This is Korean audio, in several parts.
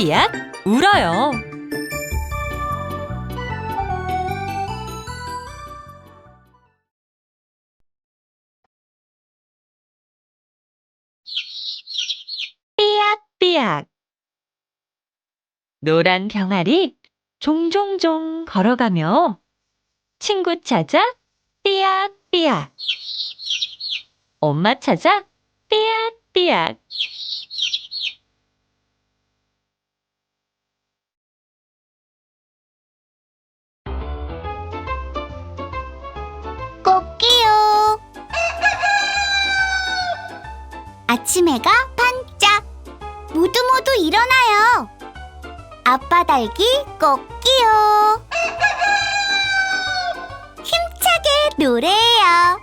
삐약삐약 울어요. 삐약삐약 노란 병아리 종종종 걸어가며 친구 찾아 삐약삐약 엄마 찾아 삐약삐약 꽃기요. 아침 해가 반짝. 모두 모두 일어나요. 아빠 닭이 꽃기요. 힘차게 노래해요.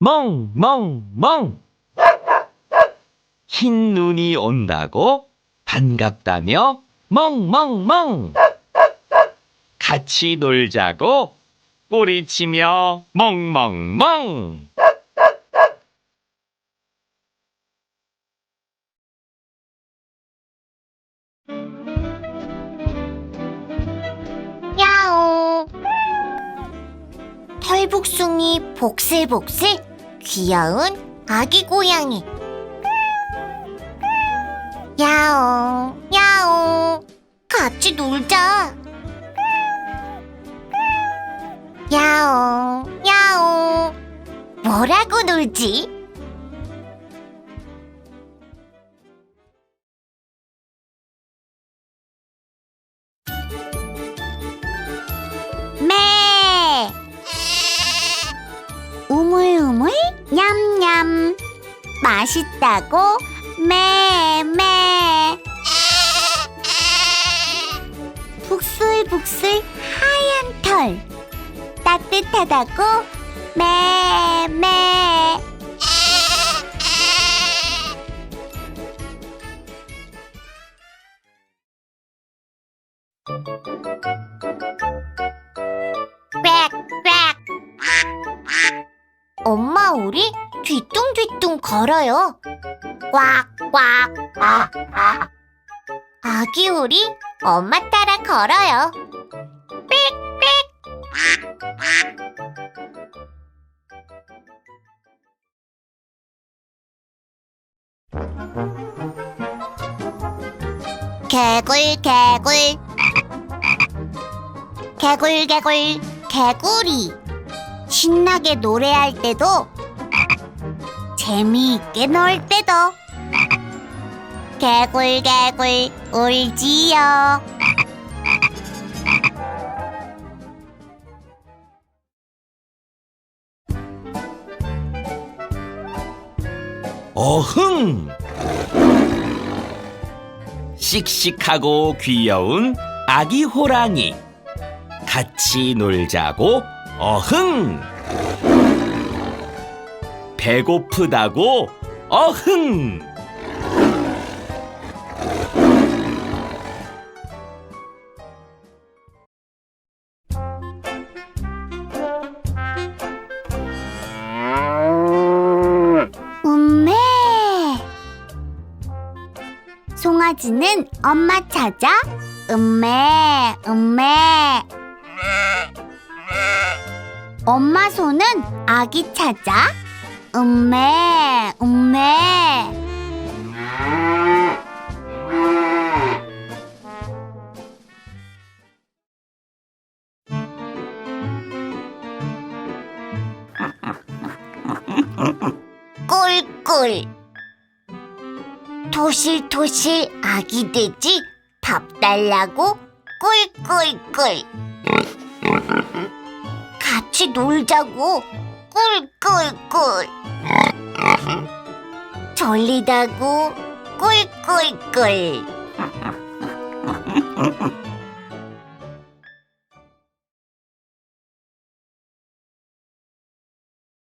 멍, 멍, 멍. 흰 눈이 온다고 반갑다며 멍, 멍, 멍. 같이 놀자고 꼬리치며 멍, 멍, 멍. 야옹. 털복숭이 복슬복슬 귀여운 아기 고양이. 야옹, 야옹. 같이 놀자. 야옹, 야옹. 뭐라고 놀지? 매 우물우물 냠냠 맛있다고 매매 털 따뜻하다고 매매 엄마 우리 뒤뚱뒤뚱 걸어요. 꽉꽉 아기 우리 엄마 따라 걸어요. 개굴 개굴. 개굴 개굴 개구리. 신나게 노래할 때도 재미있게 놀 때도 개굴 개굴 울지요 어흥! 씩씩하고 귀여운 아기 호랑이. 같이 놀자고 어흥! 배고프다고 어흥! 송아지는 엄마 찾아? 음메 음메. 엄마 손은 아기 찾아? 음메 음메. 꿀꿀 토실토실 아기 돼지 밥 달라고 꿀꿀꿀. 같이 놀자고 꿀꿀꿀. 졸리다고 꿀꿀꿀